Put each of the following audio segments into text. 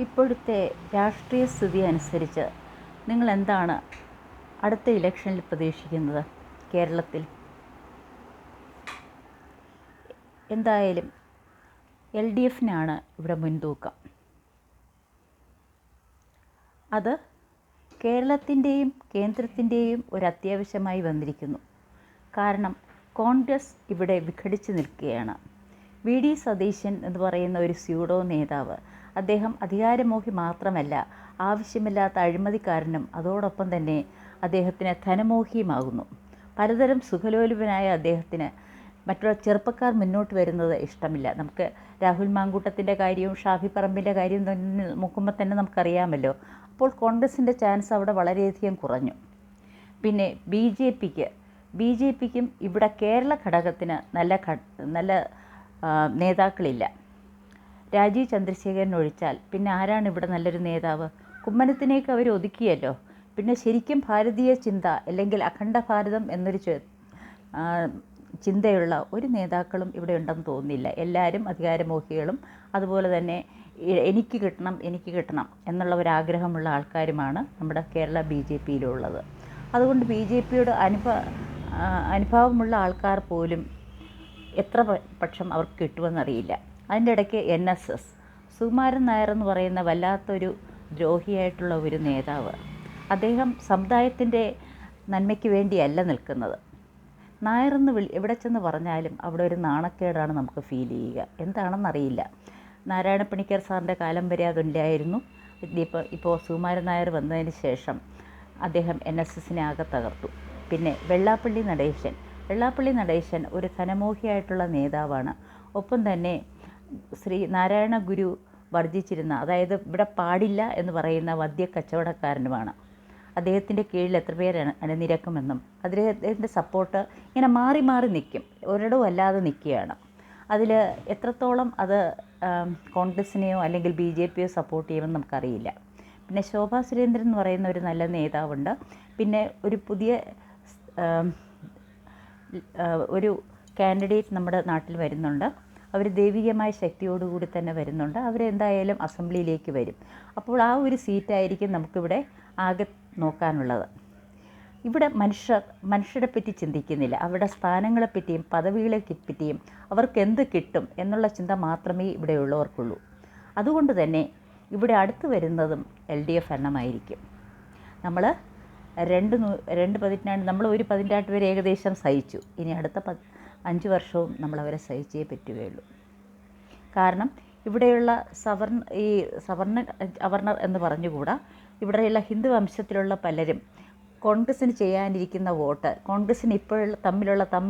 ഇപ്പോഴത്തെ രാഷ്ട്രീയ സ്ഥിതി അനുസരിച്ച് നിങ്ങൾ എന്താണ് അടുത്ത ഇലക്ഷനിൽ പ്രതീക്ഷിക്കുന്നത് കേരളത്തിൽ? എന്തായാലും എൽ ഡി എഫിനാണ് ഇവിടെ മുൻതൂക്കം. അത് കേരളത്തിന്റെയും കേന്ദ്രത്തിന്റെയും ഒരു അത്യാവശ്യമായി വന്നിരിക്കുന്നു. കാരണം കോൺഗ്രസ് ഇവിടെ വിഘടിച്ച് നിൽക്കുകയാണ്. വി ഡി സതീശൻ എന്ന് പറയുന്ന ഒരു സ്യൂഡോ നേതാവ്. അദ്ദേഹം അധികാരമോഹി മാത്രമല്ല ആവശ്യമില്ലാത്ത അഴിമതിക്കാരനും അതോടൊപ്പം തന്നെ അദ്ദേഹത്തിന് ധനമോഹിയുമാകുന്നു. പലതരം സുഖലോലുപനായ അദ്ദേഹത്തിന് മറ്റുള്ള ചെറുപ്പക്കാർ മുന്നോട്ട് വരുന്നത് ഇഷ്ടമില്ല. നമുക്ക് രാഹുൽ മാങ്കൂട്ടത്തിന്റെ കാര്യവും ഷാഫി പറമ്പിന്റെ കാര്യവും തന്നെ നോക്കുമ്പോൾ തന്നെ നമുക്കറിയാമല്ലോ. അപ്പോൾ കോൺഗ്രസിന്റെ ചാൻസ് അവിടെ വളരെയധികം കുറഞ്ഞു. പിന്നെ ബി ജെ പിക്ക് ബി ജെ പിക്കും ഇവിടെ കേരള ഘടകത്തിന് നല്ല നല്ല നേതാക്കളില്ല. രാജീവ് ചന്ദ്രശേഖരൻ ഒഴിച്ചാൽ പിന്നെ ആരാണ് ഇവിടെ നല്ലൊരു നേതാവ്? കുമ്മനത്തിനേക്ക് അവർ ഒതുക്കിയല്ലോ. പിന്നെ ശരിക്കും ഭാരതീയ ചിന്ത അല്ലെങ്കിൽ അഖണ്ഡ ഭാരതം എന്നൊരു ചിന്തയുള്ള ഒരു നേതാക്കളും ഇവിടെ ഉണ്ടെന്ന് തോന്നുന്നില്ല. എല്ലാവരും അധികാരമോഹികളും അതുപോലെ തന്നെ എനിക്ക് കിട്ടണം എനിക്ക് കിട്ടണം എന്നുള്ള ഒരാഗ്രഹമുള്ള ആൾക്കാരുമാണ് നമ്മുടെ കേരള ബി ജെ പിയിലുള്ളത്. അതുകൊണ്ട് ബി ജെ പിയുടെ അനുഭ അനുഭാവമുള്ള അനുഭവമുള്ള ആൾക്കാർ പോലും എത്ര പക്ഷം അവർക്ക് കിട്ടുമെന്നറിയില്ല. അതിന്റെ ഇടയ്ക്ക് N S S Sukumaran Nair എന്ന് പറയുന്ന വല്ലാത്തൊരു ദ്രോഹിയായിട്ടുള്ള ഒരു നേതാവ്. അദ്ദേഹം സമുദായത്തിന്റെ നന്മയ്ക്ക് വേണ്ടിയല്ല നിൽക്കുന്നത്. നായരെന്ന് വിളി എവിടെ ചെന്ന് പറഞ്ഞാലും അവിടെ ഒരു നാണക്കേടാണ് നമുക്ക് ഫീൽ ചെയ്യുക. എന്താണെന്നറിയില്ല. നാരായണ പണിക്കർ സാറിന്റെ കാലം വരെ അതുണ്ടായിരുന്നു. ഇപ്പോൾ ഇപ്പോൾ സുകുമാരൻ നായർ വന്നതിന് ശേഷം അദ്ദേഹം എൻ എസ് എസിനെ ആകെ തകർത്തു. പിന്നെ വെള്ളാപ്പള്ളി നടേശൻ വെള്ളാപ്പള്ളി നടേശൻ ഒരു ധനമോഹിയായിട്ടുള്ള നേതാവാണ്. ഒപ്പം തന്നെ ശ്രീ നാരായണ ഗുരു വർജിച്ചിരുന്ന അതായത് ഇവിടെ പാടില്ല എന്ന് പറയുന്ന വദ്യ കച്ചവടക്കാരനുമാണ്. അദ്ദേഹത്തിന്റെ കീഴിൽ എത്ര പേരാണ് അണിനിരക്കുമെന്നും അദ്ദേഹത്തിന്റെ സപ്പോർട്ട് ഇങ്ങനെ മാറി മാറി നിൽക്കും ഒരിടവും അല്ലാതെ നിൽക്കുകയാണ്. അതിൽ എത്രത്തോളം അത് കോൺഗ്രസിനെയോ അല്ലെങ്കിൽ ബി ജെ പിയോ സപ്പോർട്ട് ചെയ്യുമെന്ന് നമുക്കറിയില്ല. പിന്നെ ശോഭാ സുരേന്ദ്രൻ എന്ന് പറയുന്ന ഒരു നല്ല നേതാവുണ്ട്. പിന്നെ ഒരു പുതിയ ഒരു കാൻഡിഡേറ്റ് നമ്മുടെ നാട്ടിൽ വരുന്നുണ്ട്. അവർ ദൈവികമായ ശക്തിയോടുകൂടി തന്നെ വരുന്നുണ്ട്. അവരെന്തായാലും അസംബ്ലിയിലേക്ക് വരും. അപ്പോൾ ആ ഒരു സീറ്റായിരിക്കും നമുക്കിവിടെ ആകെ നോക്കാനുള്ളത്. ഇവിടെ മനുഷ്യർ മനുഷ്യരെ പറ്റി ചിന്തിക്കുന്നില്ല. അവരുടെ സ്ഥാനങ്ങളെ പറ്റിയും പദവികളെ പറ്റിയും അവർക്ക് എന്ത് കിട്ടും എന്നുള്ള ചിന്ത മാത്രമേ ഇവിടെ ഉള്ളവർക്കുള്ളൂ. അതുകൊണ്ട് തന്നെ ഇവിടെ അടുത്ത് വരുന്നതും എൽ ഡി എഫ് എണ്ണമായിരിക്കും. നമ്മൾ രണ്ട് നൂ രണ്ട് പതിറ്റാണ്ട് നമ്മൾ ഒരു പതിറ്റാണ്ട് വരെ ഏകദേശം സഹിച്ചു. ഇനി അടുത്ത പ അഞ്ച് വർഷവും നമ്മളവരെ സഹിച്ചേ പറ്റുകയുള്ളൂ. കാരണം ഇവിടെയുള്ള സവർണ ഈ സവർണ അവർണർ എന്ന് പറഞ്ഞുകൂടാ. ഇവിടെയുള്ള ഹിന്ദു വംശത്തിലുള്ള പലരും കോൺഗ്രസ്സിന് ചെയ്യാനിരിക്കുന്ന വോട്ട് കോൺഗ്രസ്സിന് ഇപ്പോഴുള്ള തമ്മിലുള്ള തം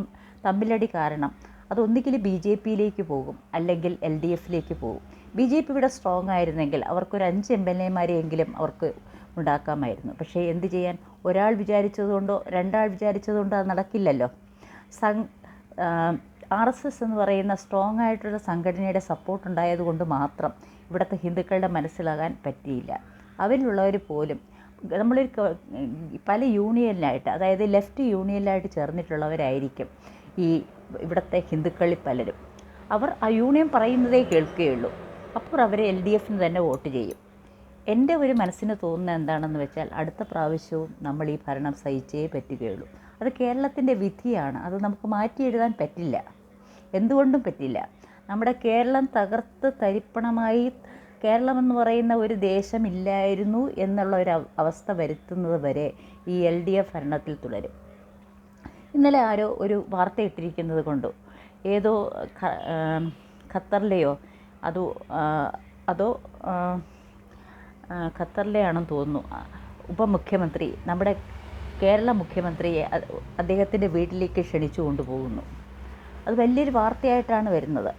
തമ്മിലടി കാരണം അതൊന്നുകിൽ ബി ജെ പിയിലേക്ക് പോകും അല്ലെങ്കിൽ എൽ ഡി എഫിലേക്ക് പോകും. ബി ജെ പി ഇവിടെ സ്ട്രോങ് ആയിരുന്നെങ്കിൽ അവർക്കൊരു അഞ്ച് എം എൽ എമാരെയെങ്കിലും അവർക്ക് ഉണ്ടാക്കാമായിരുന്നു. പക്ഷേ എന്ത് ചെയ്യാൻ? ഒരാൾ വിചാരിച്ചതുകൊണ്ടോ രണ്ടാൾ വിചാരിച്ചതുകൊണ്ടോ അത് നടക്കില്ലല്ലോ. സം ആർ എസ് എസ് എന്ന് പറയുന്ന സ്ട്രോങ് ആയിട്ടുള്ള സംഘടനയുടെ സപ്പോർട്ട് ഉണ്ടായതുകൊണ്ട് മാത്രം ഇവിടുത്തെ ഹിന്ദുക്കളുടെ മനസ്സിലാകാൻ പറ്റിയില്ല. അവരിലുള്ളവർ പോലും നമ്മളൊരു പല യൂണിയനിലായിട്ട് അതായത് ലെഫ്റ്റ് യൂണിയനിലായിട്ട് ചേർന്നിട്ടുള്ളവരായിരിക്കും ഈ ഇവിടുത്തെ ഹിന്ദുക്കളിൽ പലരും. അവർ ആ യൂണിയൻ പറയുന്നതേ കേൾക്കുകയുള്ളൂ. അപ്പോൾ അവർ എൽ ഡി എഫിന് തന്നെ വോട്ട് ചെയ്യും. എന്റെ ഒരു മനസ്സിന് തോന്നുന്നത് എന്താണെന്ന് വെച്ചാൽ അടുത്ത പ്രാവശ്യവും നമ്മൾ ഈ ഭരണം സഹിച്ചേ പറ്റുകയുള്ളൂ. അത് കേരളത്തിന്റെ വിധിയാണ്. അത് നമുക്ക് മാറ്റി എഴുതാൻ പറ്റില്ല. എന്തുകൊണ്ടും പറ്റില്ല. നമ്മുടെ കേരളം തകർത്ത് തരിപ്പണമായി കേരളം എന്ന് പറയുന്ന ഒരു ദേശമില്ലായിരുന്നു എന്നുള്ള ഒരു അവസ്ഥ വരുത്തുന്നത് വരെ ഈ എൽ ഡി എഫ് ഭരണത്തിൽ തുടരും. ഇന്നലെ ആരോ ഒരു വാർത്ത ഇട്ടിരിക്കുന്നത് കൊണ്ടോ? ഏതോ ഖത്തറിലെയോ? അതോ അതോ ഖത്തറിലെയാണെന്ന് തോന്നുന്നു. ഉപമുഖ്യമന്ത്രി നമ്മുടെ കേരള മുഖ്യമന്ത്രിയെ അദ്ദേഹത്തിന്റെ വീട്ടിലേക്ക് ക്ഷണിച്ചു കൊണ്ടുപോകുന്നു. അത് വലിയൊരു വാർത്തയായിട്ടാണ് വരുന്നത്.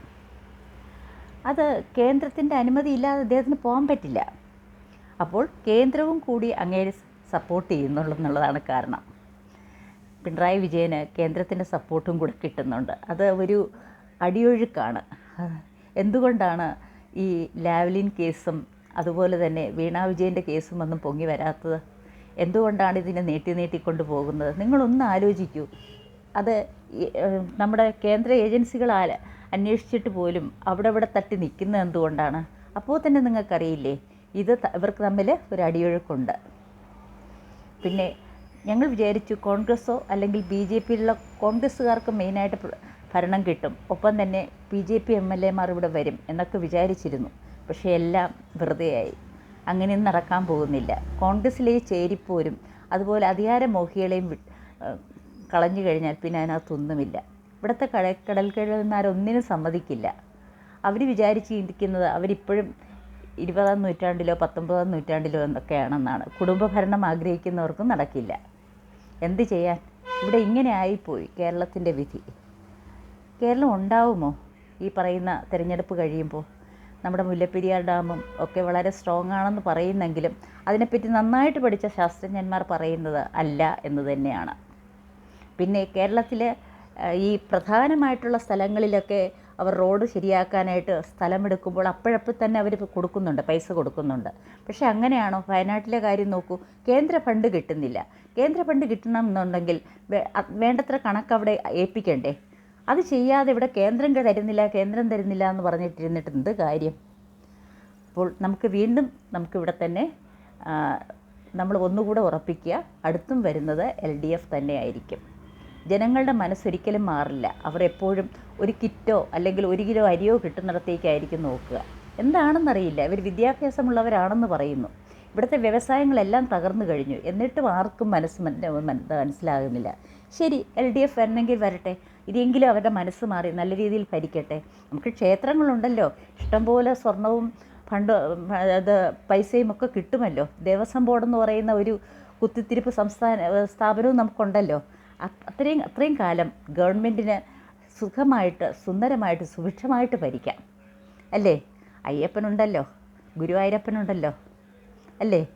അത് കേന്ദ്രത്തിന്റെ അനുമതിയില്ലാതെ അദ്ദേഹത്തിന് പോകാൻ പറ്റില്ല. അപ്പോൾ കേന്ദ്രവും കൂടി അങ്ങേരെ സപ്പോർട്ട് ചെയ്യുന്നുള്ളതാണ് കാരണം. പിണറായി വിജയന് കേന്ദ്രത്തിന്റെ സപ്പോർട്ടും കൂടെ കിട്ടുന്നുണ്ട്. അത് ഒരു അടിയൊഴുക്കാണ്. എന്തുകൊണ്ടാണ് ഈ ലാവ്ലിൻ കേസും അതുപോലെ തന്നെ വീണാ വിജയന്റെ കേസും ഒന്നും പൊങ്ങി വരാത്തത്. എന്തുകൊണ്ടാണ് ഇതിനെ നീട്ടി നീട്ടിക്കൊണ്ട് പോകുന്നത് നിങ്ങളൊന്ന് ആലോചിക്കൂ. അത് നമ്മുടെ കേന്ദ്ര ഏജൻസികളാൽ അന്വേഷിച്ചിട്ട് പോലും അവിടെ ഇവിടെ തട്ടി നിൽക്കുന്നത് എന്തുകൊണ്ടാണ്? അപ്പോൾ തന്നെ നിങ്ങൾക്കറിയില്ലേ ഇത് ഇവർക്ക് തമ്മിൽ ഒരു അടിയൊഴുക്കുണ്ട്. പിന്നെ ഞങ്ങൾ വിചാരിച്ചു കോൺഗ്രസ്സോ അല്ലെങ്കിൽ ബി ജെ പിയിലുള്ള കോൺഗ്രസ്സുകാർക്ക് മെയിനായിട്ട് ഭരണം കിട്ടും. ഒപ്പം തന്നെ B J P M L എമാർ ഇവിടെ വരും എന്നൊക്കെ വിചാരിച്ചിരുന്നു. പക്ഷേ എല്ലാം വെറുതെയായി. അങ്ങനെയൊന്നും നടക്കാൻ പോകുന്നില്ല. കോൺഗ്രസ്സിലെ ചേരിപ്പോരും അതുപോലെ അധികാരമോഹികളെയും വി- ഏഹ് കളഞ്ഞു കഴിഞ്ഞാൽ പിന്നെ അതിനകത്തൊന്നുമില്ല. ഇവിടുത്തെ കട കടൽക്കിഴന്മാരൊന്നിനും സമ്മതിക്കില്ല. അവർ വിചാരിച്ചിരിക്കുന്നത് അവരിപ്പോഴും ഇരുപതാം നൂറ്റാണ്ടിലോ പത്തൊമ്പതാം നൂറ്റാണ്ടിലോ എന്നൊക്കെയാണെന്നാണ്. കുടുംബഭരണം ആഗ്രഹിക്കുന്നവർക്കും നടക്കില്ല. എന്ത് ചെയ്യാൻ? ഇവിടെ ഇങ്ങനെ ആയിപ്പോയി കേരളത്തിന്റെ വിധി. കേരളം ഉണ്ടാവുമോ ഈ പറയുന്ന തിരഞ്ഞെടുപ്പ് കഴിയുമ്പോൾ? നമ്മുടെ മുല്ലപ്പെരിയാർ ഡാമും ഒക്കെ വളരെ സ്ട്രോങ് ആണെന്ന് പറയുന്നെങ്കിലും അതിനെപ്പറ്റി നന്നായിട്ട് പഠിച്ച ശാസ്ത്രജ്ഞന്മാർ പറയുന്നത് അല്ല എന്ന് തന്നെയാണ്. പിന്നെ കേരളത്തിലെ ഈ പ്രധാനമായിട്ടുള്ള സ്ഥലങ്ങളിലൊക്കെ അവർ റോഡ് ശരിയാക്കാനായിട്ട് സ്ഥലമെടുക്കുമ്പോൾ അപ്പോഴപ്പോൾ തന്നെ അവർ കൊടുക്കുന്നുണ്ട് പൈസ കൊടുക്കുന്നുണ്ട്. പക്ഷേ അങ്ങനെയാണോ? വയനാട്ടിലെ കാര്യം നോക്കൂ കേന്ദ്ര ഫണ്ട് കിട്ടുന്നില്ല. കേന്ദ്ര ഫണ്ട് കിട്ടണമെന്നുണ്ടെങ്കിൽ വേണ്ടത്ര കണക്ക് അവിടെ ഏൽപ്പിക്കണ്ടേ? അത് ചെയ്യാതെ ഇവിടെ കേന്ദ്രം തരുന്നില്ല കേന്ദ്രം തരുന്നില്ല എന്ന് പറഞ്ഞിട്ടിരുന്നിട്ട് എന്ത് കാര്യം. അപ്പോൾ നമുക്ക് വീണ്ടും നമുക്കിവിടെ തന്നെ നമ്മൾ ഒന്നുകൂടെ ഉറപ്പിക്കുക. അടുത്തും വരുന്നത് എൽ ഡി എഫ് തന്നെയായിരിക്കും ജനങ്ങളുടെ മനസ്സൊരിക്കലും മാറില്ല. അവർ എപ്പോഴും ഒരു കിറ്റോ അല്ലെങ്കിൽ ഒരു കിലോ അരിയോ കിട്ടുന്നിടത്തേക്കായിരിക്കും നോക്കുക. എന്താണെന്നറിയില്ല. ഇവർ വിദ്യാഭ്യാസമുള്ളവരാണെന്ന് പറയുന്നു. ഇവിടുത്തെ വ്യവസായങ്ങളെല്ലാം തകർന്നു കഴിഞ്ഞു. എന്നിട്ടും ആർക്കും മനസ്സ് മന- മന- മനസ്സിലാകുന്നില്ല. ശരി എൽ ഡി എഫ് വരണമെങ്കിൽ വരട്ടെ. ഇതെങ്കിലും അവരുടെ മനസ്സ് മാറി നല്ല രീതിയിൽ ഭരിക്കട്ടെ. നമുക്ക് ക്ഷേത്രങ്ങളുണ്ടല്ലോ. ഇഷ്ടംപോലെ സ്വർണവും ഫണ്ട് അത് പൈസയും ഒക്കെ കിട്ടുമല്ലോ. ദേവസ്വം ബോർഡ് എന്ന് പറയുന്ന ഒരു കുത്തിത്തിരിപ്പ് സംസ്ഥാന സ്ഥാപനവും നമുക്കുണ്ടല്ലോ. അത്രയും അത്രയും കാലം ഗവൺമെന്റിന് സുഖമായിട്ട് സുന്ദരമായിട്ട് സുഭിക്ഷമായിട്ട് ഭരിക്കാം. അല്ലേ? അയ്യപ്പനുണ്ടല്ലോ. ഗുരുവായൂരപ്പനുണ്ടല്ലോ. അല്ലേ?